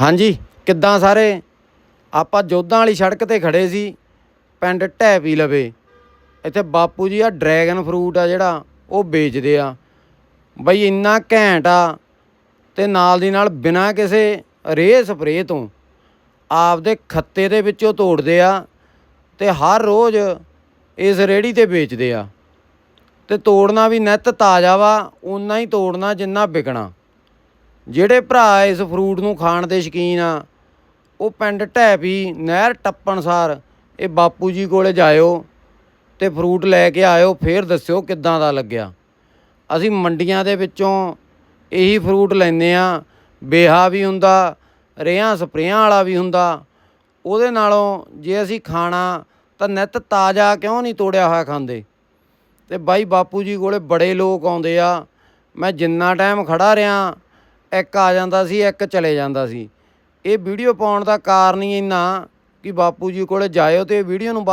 ਹਾਂਜੀ, ਕਿੱਦਾਂ ਸਾਰੇ? ਆਪਾਂ ਜੋਧਾਂ ਵਾਲੀ ਸੜਕ ਤੇ ਖੜੇ ਸੀ, ਪਿੰਡ ਢੈਪੀ ਲਵੇ। ਇੱਥੇ ਬਾਪੂ ਜੀ ਆ ਡਰੈਗਨ ਫਰੂਟ ਆ ਜਿਹੜਾ, ਉਹ ਵੇਚਦੇ ਆ। ਬਈ ਇੰਨਾ ਘੈਂਟ ਆ, ਤੇ ਨਾਲ ਦੀ ਨਾਲ ਬਿਨਾਂ ਕਿਸੇ ਰੇਹ ਸਪਰੇਅ ਤੋਂ ਆਪਦੇ ਖੱਤੇ ਦੇ ਵਿੱਚੋਂ ਤੋੜਦੇ ਆ, ਤੇ ਹਰ ਰੋਜ਼ ਇਸ ਰੇੜੀ ਤੇ ਵੇਚਦੇ ਆ। ਤੇ ਤੋੜਨਾ ਵੀ ਨਿੱਤ ਤਾਜ਼ਾ ਵਾ ਉਨਾ ਹੀ ਤੋੜਨਾ ਜਿੰਨਾ ਵਿਕਣਾ। ਜਿਹੜੇ ਭਰਾ ਇਸ ਫਰੂਟ ਨੂੰ ਖਾਣ ਦੇ ਸ਼ੌਕੀਨ ਆ, ਉਹ ਪਿੰਡ ਢੈਪੀ, ਨਹਿਰ ਟੱਪਣਸਾਰ, ਇਹ ਬਾਪੂ ਜੀ ਕੋਲੇ ਜਾਇਓ ਤੇ ਫਰੂਟ ਲੈ ਕੇ ਆਇਓ, ਫੇਰ ਦੱਸਿਓ ਕਿੱਦਾਂ ਦਾ ਲੱਗਿਆ। ਅਸੀਂ ਮੰਡੀਆਂ ਦੇ ਵਿੱਚੋਂ ਇਹੀ ਫਰੂਟ ਲੈਂਦੇ ਆ ਬੇਹਾ ਵੀ ਹੁੰਦਾ, ਰੇਹਾਂ ਸਪਰੇਆਂ ਵਾਲਾ ਵੀ ਹੁੰਦਾ। ਉਹਦੇ ਨਾਲੋਂ ਜੇ ਅਸੀਂ ਖਾਣਾ, ਤਾਂ ਨਿੱਤ ਤਾਜ਼ਾ ਕਿਉਂ ਨਹੀਂ ਤੋੜਿਆ ਹੋਇਆ ਖਾਂਦੇ? ਤੇ ਬਾਈ ਬਾਪੂ ਜੀ ਕੋਲੇ ਬੜੇ ਲੋਕ ਆਉਂਦੇ ਆ, ਮੈਂ ਜਿੰਨਾ ਟਾਈਮ ਖੜਾ ਰਿਆਂ ਇੱਕ ਆ ਜਾਂਦਾ ਸੀ, ਇੱਕ ਚਲੇ ਜਾਂਦਾ ਸੀ। ਇਹ ਵੀਡੀਓ ਪਾਉਣ ਦਾ ਕਾਰਨ ਹੀ ਇੰਨਾ ਕਿ ਬਾਪੂ ਜੀ ਕੋਲੇ ਜਾਇਓ ਤੇ ਵੀਡੀਓ ਨੂੰ